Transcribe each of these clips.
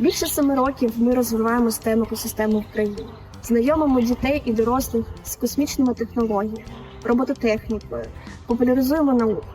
Більше семи років ми розвиваємо STEM екосистему в країні, знайомимо дітей і дорослих з космічними технологіями, робототехнікою, популяризуємо науку.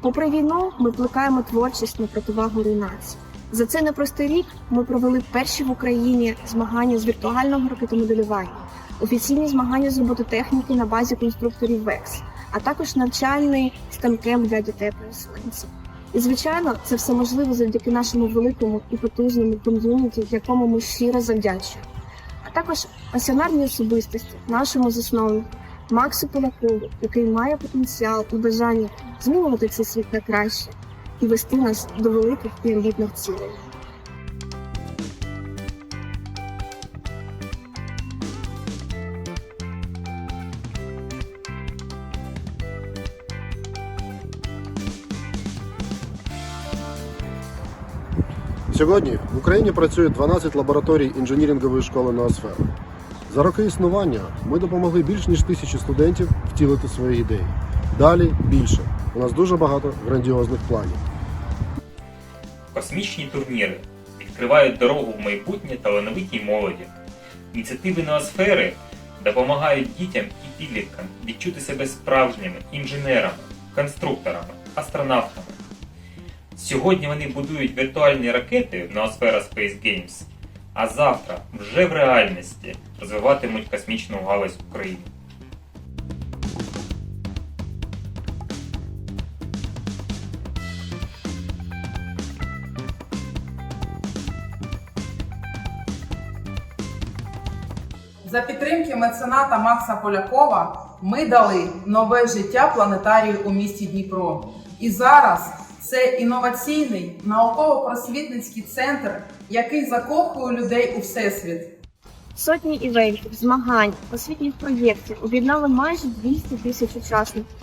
Попри війну, ми плекаємо творчість на противагу руйнації. За цей непростий рік ми провели перші в Україні змагання з віртуального ракетомоделювання, офіційні змагання з робототехніки на базі конструкторів ВЕКС, а також навчальний стемкемп для дітей-переселенців. І звичайно, це все можливо завдяки нашому великому і потужному ком'юніті, якому ми щиро завдячуємо. А також пасіонарній особистості, нашому засновнику Максу Полякову, який має потенціал і бажання змінювати цей світ на краще і вести нас до великих і амбітних цілей. Сьогодні в Україні працює 12 лабораторій інженірингової школи Ноосфера. За роки існування ми допомогли більш ніж тисячі студентів втілити свої ідеї. Далі більше. У нас дуже багато грандіозних планів. Космічні турніри відкривають дорогу в майбутнє талановитій молоді. Ініціативи ноосфери допомагають дітям і підліткам відчути себе справжніми інженерами, конструкторами, астронавтами. Сьогодні вони будують віртуальні ракети Ноосфера Space Games, а завтра вже в реальності розвиватимуть космічну галузь України. За підтримки мецената Макса Полякова ми дали нове життя планетарію у місті Дніпро. І зараз це інноваційний науково-просвітницький центр, який закохує людей у всесвіт. Сотні івентів, змагань, освітніх проєктів об'єднали майже 200 тисяч учасників.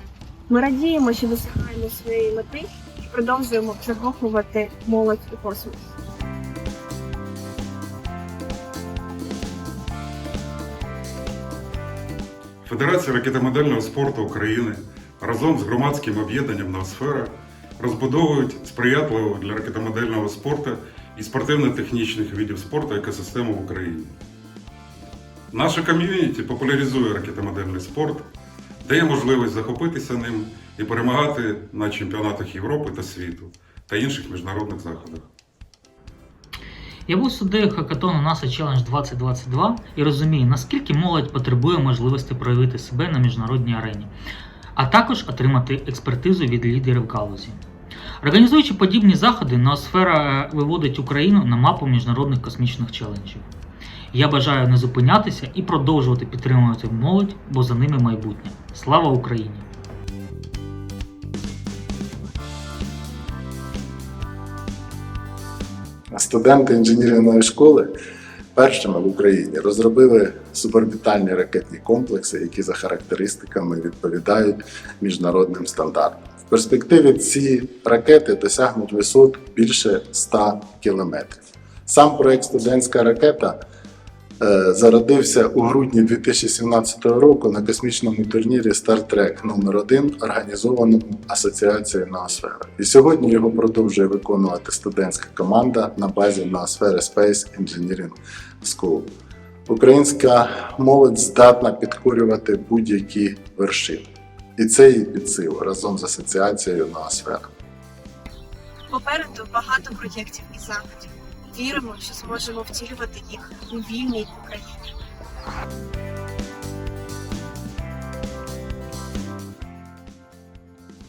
Ми радіємо, що досягаємо своєї мети і продовжуємо закохувати молодь у космос. Федерація ракетомодельного спорту України разом з громадським об'єднанням «Ноосфера» розбудовують сприятливу для ракетомодельного спорту і спортивно-технічних видів спорту екосистему в Україні. Наша ком'юніті популяризує ракетомодельний спорт, дає можливість захопитися ним і перемагати на чемпіонатах Європи та світу та інших міжнародних заходах. Я був суддею хакатону NASA Challenge 2022 і розумію, наскільки молодь потребує можливості проявити себе на міжнародній арені, а також отримати експертизу від лідерів галузі. Організуючи подібні заходи, Ноосфера виводить Україну на мапу міжнародних космічних челенджів. Я бажаю не зупинятися і продовжувати підтримувати молодь, бо за ними майбутнє. Слава Україні! Студенти інженерної школи першими в Україні розробили суборбітальні ракетні комплекси, які за характеристиками відповідають міжнародним стандартам. В перспективі ці ракети досягнуть висот більше 100 кілометрів. Сам проект Студентська ракета зародився у грудні 2017 року на космічному турнірі Star Trek номер 1 організованому Асоціацією Ноосфера. І сьогодні його продовжує виконувати студентська команда на базі Ноосфери Space Engineering School. Українська молодь здатна підкорювати будь-які вершини. І це їй під силу разом з асоціацією Ноосфера. Попереду багато проєктів і заходів. Віримо, що зможемо втілювати їх у вільній Україні.